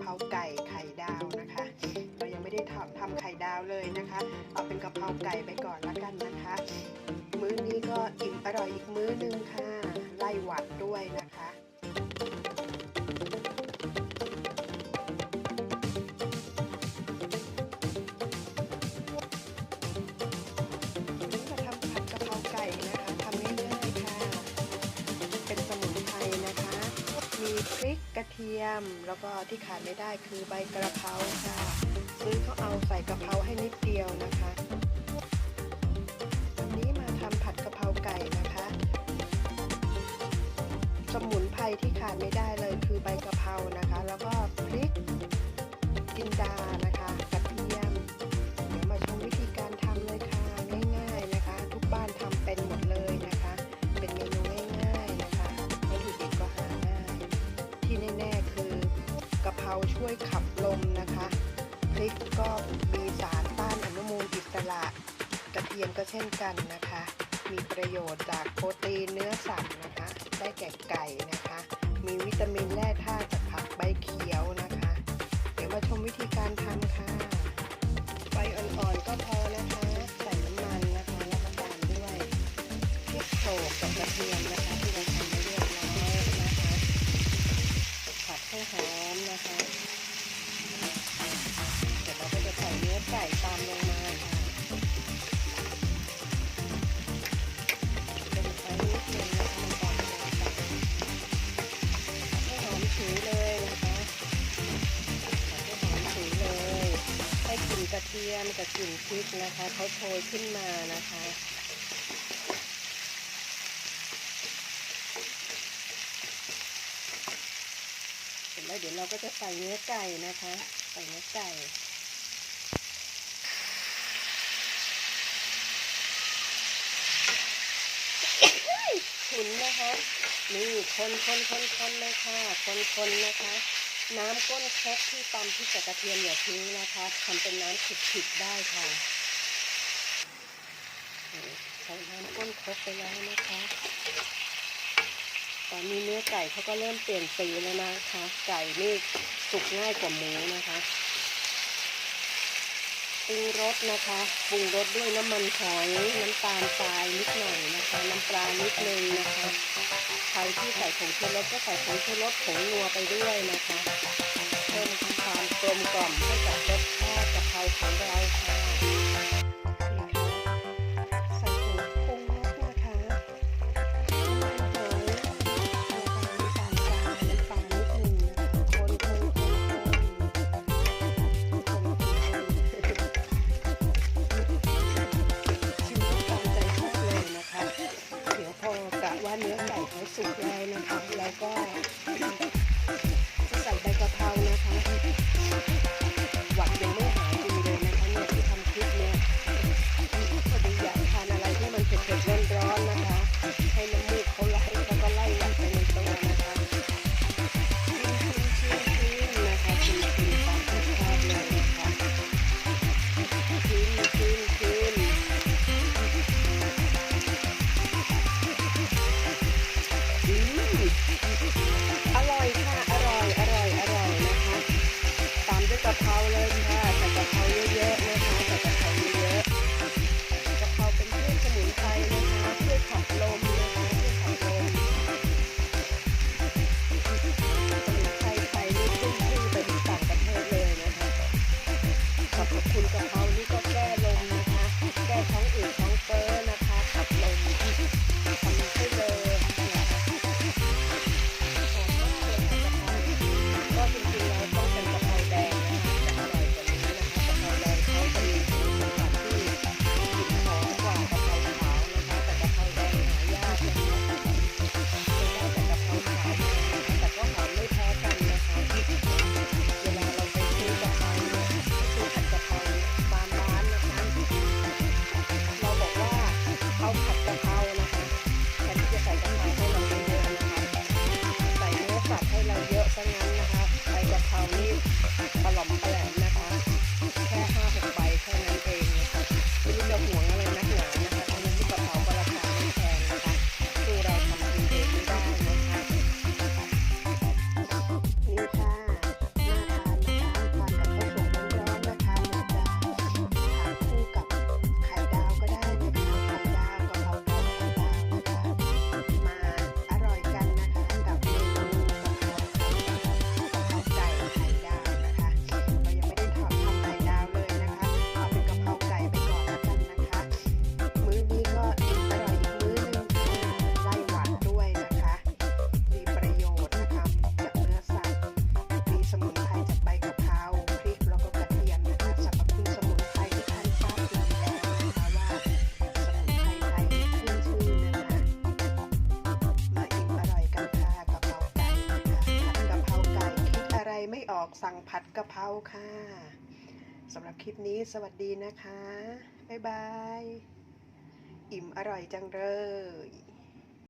เพราไก่ไข่ดาวนะคะ เรายังไม่ได้ทำทำไข่ดาวเลยนะคะ เอาเป็นกะเพราไก่ไปก่อนละกันนะคะ มื้อนี้ก็อิ่มอร่อยอีกมื้อหนึงค่ะ ไล่หวัดด้วยนะคะ ยม แล้วก็ที่ขาดไม่ได้คือใบกระเพราค่ะ ซื้อเขาเอาใส่กระเพราให้นิดเดียวนะคะวันนี้มาทำผัดกระเพราไก่นะคะ สมุนไพรที่ขาดไม่ได้เลยคือใบกระเพรานะคะ ช่วยขับลมนะคะพริกก็มีสารต้านอนุมูลอิสระ กระเทียมก็เช่นกันนะคะ มีประโยชน์จากโปรตีนเนื้อสัตว์นะคะ ได้แก่ไก่นะคะ มีวิตามินแร่ธาตุจากผักใบเขียวนะคะ เดี๋ยวมาชมวิธีการทำค่ะ ทียมกับกลิ่นพริกนะคะเขาโชยขึ้นมานะคะเสร็จแล้วเดี๋ยวเราก็จะใส่เนื้อไก่นะคะ ใส่เนื้อไก่ขุนนะคะ นี่คนคนคนคนเลยค่ะ คนคนนะคะ น้ำก้นครกที่ตำพริกกระเทียมอย่าทิ้งนะคะทำเป็นน้ำขิดๆได้ค่ะใส่น้ำก้นครกไปแล้วนะคะ ตอนนี้เนื้อไก่เขาก็เริ่มเปลี่ยนสีแล้วนะคะ ไก่นี่สุกง่ายกว่าหมูนะคะ ปรุงรสนะคะ ปรุงรสด้วยน้ำมันหอยน้ำตาลทรายนิดหน่อยนะคะ น้ำปลานิดนึงนะคะ ใครที่ใส่ผงชูรสก็ใส่ผงชูรสผงนัวไปด้วยนะคะ เพิ่มความกลมกล่อมให้กับรสชาติกะเพราของเราค่ะ เนื้อไก่เขาสุกแล้วนะคะแล้วก็ อกสั่งผัดกะเพราค่ะสำหรับคลิปนี้สวัสดีนะคะ บ๊ายบาย อิ่มอร่อยจังเลย